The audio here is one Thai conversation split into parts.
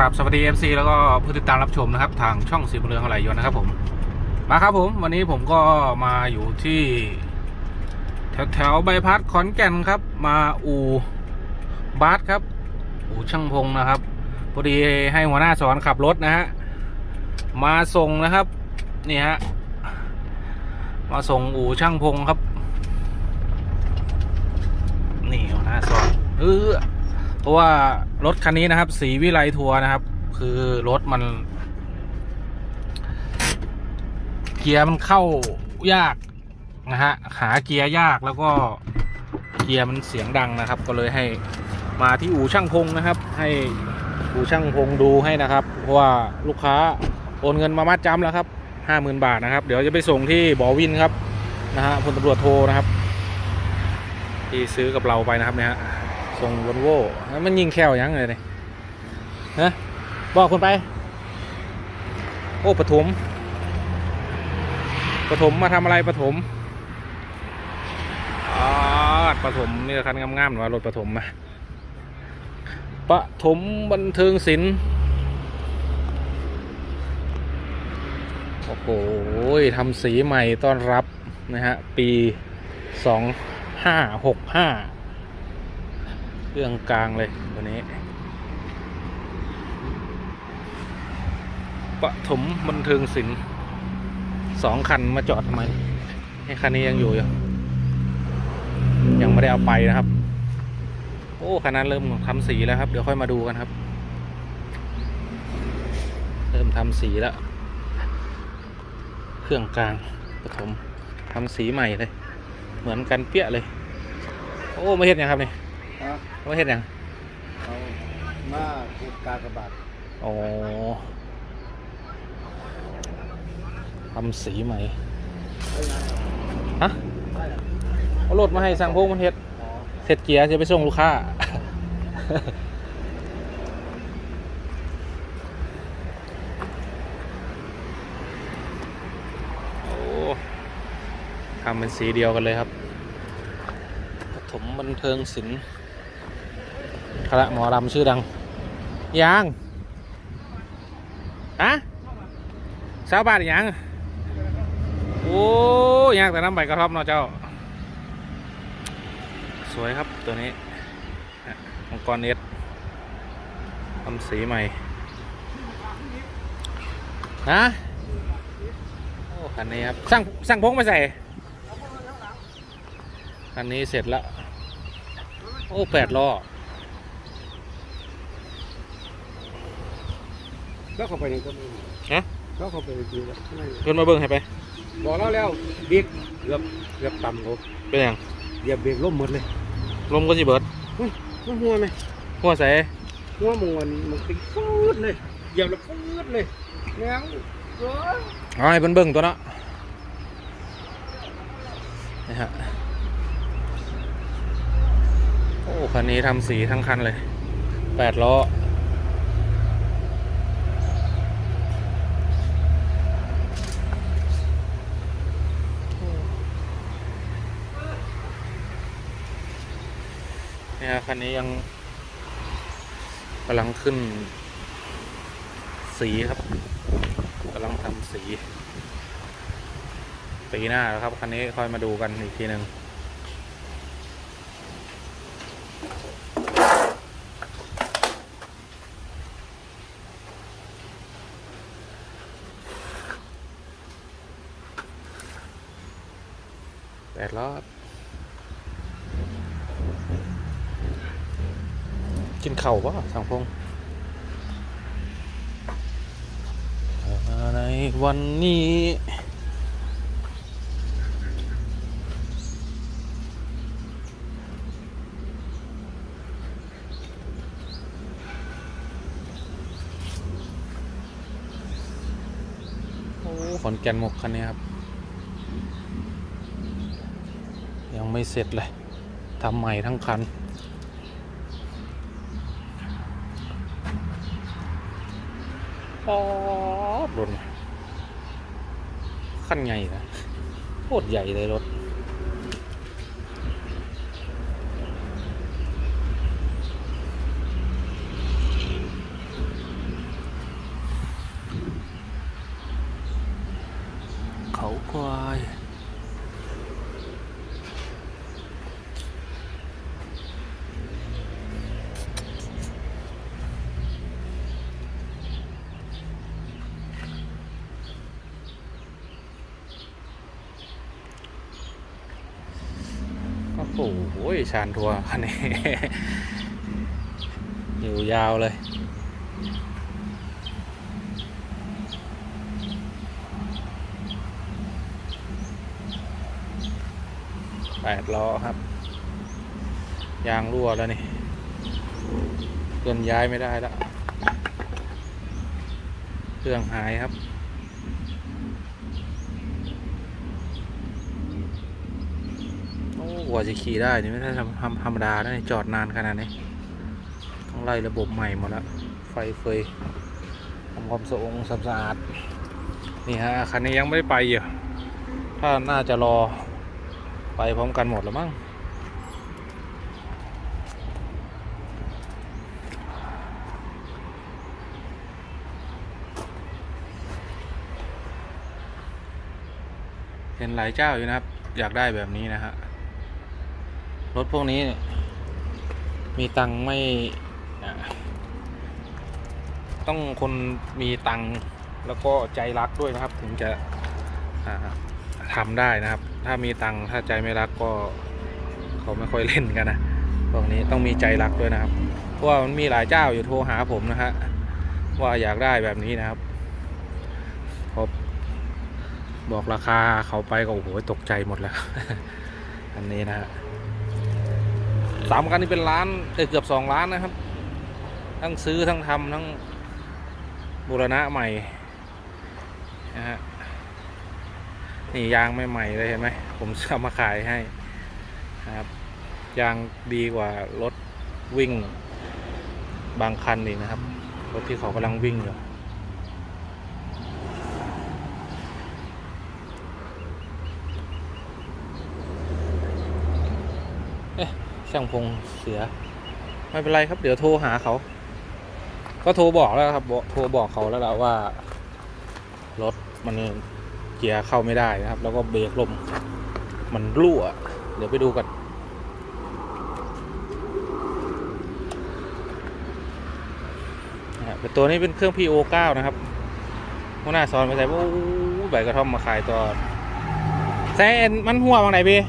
ครับสวัสดี FC แล้วก็ผู้ติดตามรับชมนะครับ ทางช่องสีบุเรืองอะไรยนต์นะครับ ผม มาครับผม วันนี้ผมก็มาอยู่ที่ แถวแถวๆใบพัดขอนแก่นครับ มาอูบาสครับ อูช่างพงนะครับพอดีให้หัวหน้าสอนขับรถนะฮะมาส่งนะครับนี่ฮะมาส่งอู่ช่างพงครับ นี่หัวหน้าสอนเออ เพราะว่ารถคันนี้นะครับ สีวิไลทัวร์นะครับ คือรถมัน เกียร์มันเข้ายากนะฮะหาเกียร์ยากแล้วก็เกียร์มันเสียงดังนะครับ ก็เลยให้มาที่อู่ช่างพงนะครับ ให้อู่ช่างพงดูให้นะครับเพราะว่าลูกค้าโอนเงินมามัดจำแล้วครับห้าหมื่นบาทนะครับ เดี๋ยวจะไปส่งที่บอวินครับนะฮะพลตำรวจโทนะครับ ที่ซื้อกับเราไปนะครับเนี่ยฮะ ส่งวอลโว่แล้วมันยิงแควยังไงเนี่ยฮะบอกคนไป โอ้ปฐมปฐมมาทำอะไรปฐมอ๋อปฐมนี่คันงามๆว่ารถปฐมมาปฐมบันเทิงศิลป์โอ้โหทำสีใหม่ต้อนรับนะฮะ ปีสองห้าหกห้า เครื่องกลางเลยตัวนี้ปฐมบันเทิงศิลป์สองคันมาจอดทำไมให้คันนี้ยังอยู่อยู่ยังไม่ได้เอาไปนะครับ โอ้คันนั้นเริ่มทำสีแล้วครับ เดี๋ยวค่อยมาดูกันครับ เริ่มทำสีแล้ว เครื่องกลางปฐมทำสีใหม่เลย เหมือนกันเปี้ยเลย โอ้ไม่เห็นยังครับเนี่ฮะไม่เห็นยังเอามาเก็บกากบาทอ๋อทำสีใหม่ฮะได้แล้วเอารถมาให้สั่งพงมันเฮ็ดอ๋อเสร็จเกียร์จะไปส่งลูกค้าโอ้ทำเป็นสีเดียวกันเลยครับปฐมบันเทิงศิลป์ คณะหมอรำชื่อดัง ยังอะสาวบาทยัง โอ้ยากแต่น้ำใบกระท่อมเนาะเจ้า สวยครับตัวนี้มังกรเน็ตทำสีใหม่นะโอ้คันนี้ครับ สั่งสั่งพงมาใส่คันนี้เสร็จแล้ว โอ้แปดล้อ แล้วเข้าไปในต้นนี้ฮะแล้วเข้าไปในจีแล้วไม่เพิ่นมาเบิ่งให้ไปบอกแล้วแล้วเบรกเกือบเกือบต่ำเขาเป็นหยังเหยียบเบรกล้มหมดเลยลมก็สิเบิดน้ำหัวไหมหัวใส่หัวมวนมันติดฟืดเลยเหยียบแล้วฟืดเลยแล้วเอ้ยเอาให้เพิ่นเบิ่งตัวเนาะนี่ฮะโอ้คันนี้ทำสีทั้งคันเลยแปดล้อ คันนี้ยังกำลังขึ้น สีครับกำลังทำสี ปีหน้าแล้วครับ คันนี้ค่อยมาดูกันอีกทีหนึ่งแปดรอบ กินเข่าวปะสังพงในวันนี้โอ้ขอนแก่นหมกคันนี้ครับ ยังไม่เสร็จเลยทำใหม่ทั้งคัน ป๊อดรถขั้นใหญ่นะโคตรใหญ่เลยรถ โอ้โหชานทัวร์คันนี้ อยู่ยาวเลย แปดล้อครับ ยางรั่วแล้วนี่เคลื่อนย้ายไม่ได้แล้ว เครื่องหายครับ โอ้ กว่าจะขี่ได้นี่ไม่ใช่ธรรมธรรมธรรมดานะจอดนานขนาดนี้ต้องไล่ระบบใหม่หมดแล้วไฟเฟยทำความสะองสะอาดนี่ฮะคันนี้ยังไม่ได้ไปอยู่ถ้าน่าจะรอไปพร้อมกันหมดแล้วมั้งเห็นหลายเจ้าอยู่นะครับ อยากได้แบบนี้นะฮะ รถพวกนี้เนี่ยมีตังไม่ต้องคนมีตังแล้วก็ใจรักด้วยนะครับ ถึงจะทำได้นะครับ ถ้ามีตังถ้าใจไม่รักก็เขาไม่ค่อยเล่นกันนะพวกนี้ต้องมีใจรักด้วยนะครับ เพราะว่ามันมีหลายเจ้าอยู่โทรหาผมนะฮะว่าอยากได้แบบนี้นะครับพอบอกราคาเขาไปก็โอ้โหตกใจหมดแล้ว อันนี้นะฮะ สามคันนี้เป็นล้านเเกือบสองล้านนะครับ ทั้งซื้อทั้งทำทั้งบูรณะใหม่นะฮะนี่ยางไม่ใหม่เลยเห็นไหมผมเอามาขายให้นะครับยางดีกว่ารถวิ่งบางคันอีกนะครับ รถที่เขากำลังวิ่งอยู่ ช่างพงเสีย ไม่เป็นไรครับ เดี๋ยวโทรหาเขา ก็โทรบอกแล้วครับบอกโทรบอกเขาแล้วแหละว่า รถมันเกียร์เข้าไม่ได้นะครับ แล้วก็เบรกลม มันรั่ว เดี๋ยวไปดูกันตัวนี้เป็นเครื่อง PO 9 นะครับหัวหน้าสอนไปใส่โอ้ใบกระท่อมมาขายตัวแซนมันหัวบางไหนพี่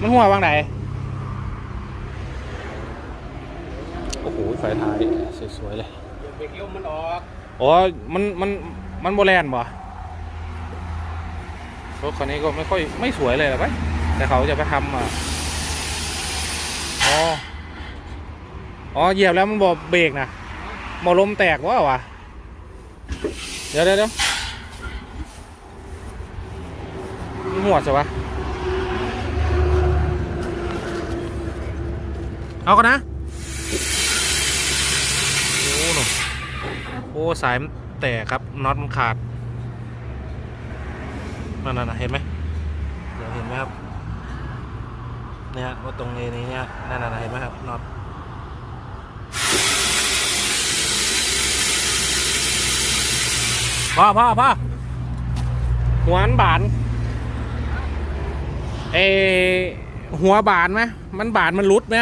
มันหัวบางไหน โอ้โหไฟท้ายสวยๆเลยเดี๋ยวเบรกลมมันออกอ๋อมันมันมันโบแลนบ่รถคันนี้ก็ไม่ค่อยไม่สวยเลยหรอกไปแต่เขาจะไปทำอะอ๋ออ๋อเหยียบแล้วมันบอกเบรกนะบอลมแตกวะวะเดี๋ยวเดี๋ยวเดี๋ยวมันหัวสิวะเอากันนะ โอ้หนู โอ้ สายมันแตกครับน็อตมันขาดนั่นน่ะเห็นไหมเดี๋ยวเห็นไหมครับเนี่ยว่าตรงนี้นี้เนี่ยนั่นน่ะเห็นไหมครับน็อตพ่อพ่อพ่อหัวมันบานเอหัวบานไหมมันบานมันรุดไหม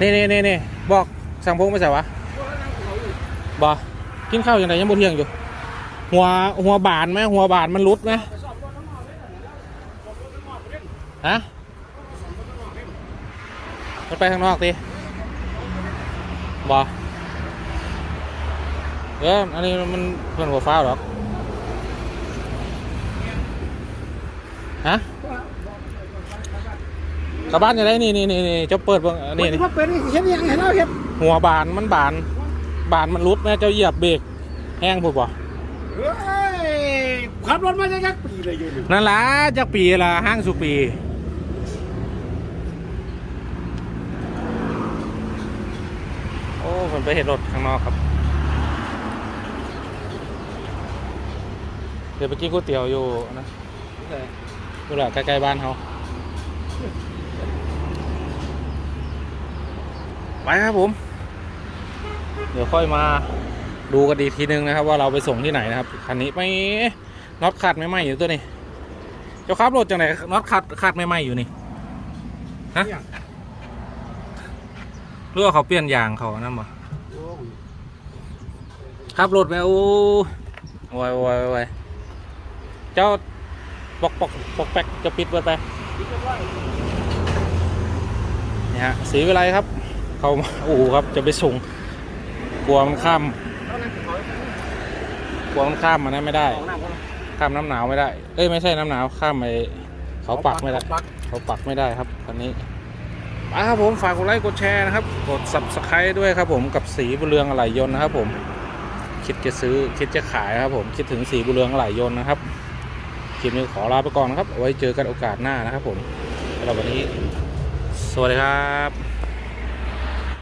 นี่นี่นี่นี่บอก สังพงไม่ใช่วะบอกินข้าวอย่างไรยังบนเที่ยงอยู่ หัวหัวบานไหมหัวบานมันรุดไหมฮะมันไปข้างนอกดิบอกเอออันนี้มันเพื่อนหัวฟ้าหรอกฮะกลับบ้านจะได้นี่นี่นี่เจะเปิดเบิ่งนี่นี่ว่าเป็นเห็นยังเห็นแล้วเห็น หัวบานมันบาน บานมันรุดแม่เจ้าเหยียบเบรกแห้งพูดบ่เฮ้ยขับรถมาจะยักปีเลยอยู่นี่นั่นล่ะจากปีละห้างสุปี โอ้ผมไปเห็นรถข้างนอกครับ เดี๋ยวไปกินก๋วยเตี๋ยวอยู่นะดูแหละใกล้ๆบ้านเขาไปครับผม เดี๋ยวค่อยมาดูกันดีกทีนึงนะครับ ว่าเราไปส่งที่ไหนนะครับคันนี้ไม่น็อตขาดไม่ไหมอยู่ตัวนี้เจ้าครับรถจังไหนน็อตขาดขาดไม่ไหมอยู่นี่ฮะหรือว่าเขาเปลี่ยนยางเขานั่นบ่ครับรถไหมโอ้โว้ยโว้ยโว้ยเจ้าปอกปอกปอกแป๊กจะปิดไว้ไปนี่ฮะสีวิไลครับ เขามาอู่ครับจะไปส่ง กลัวมันข้ามกลัวมันข้ามมันนั้นไม่ได้ ข้ามน้ำหนาวไม่ได้ เอ้ยไม่ใช่น้ำหนาวข้ามไปเขาปักไม่ได้ เขาปักไม่ได้ครับคันนี้มาครับผมฝากกดไลค์กดแชร์นะครับ กด subscribe ด้วยครับผมกับสีบุญเรืองอะไหล่ยนต์นะครับผมคิดจะซื้อคิดจะขายครับผมคิดถึงสีบุญเรืองอะไหล่ยนต์นะครับคลิปนี้ขอลาไปก่อนนะครับเอาไว้เจอกันโอกาสหน้านะครับผมสำหรับวันนี้ สวัสดีครับ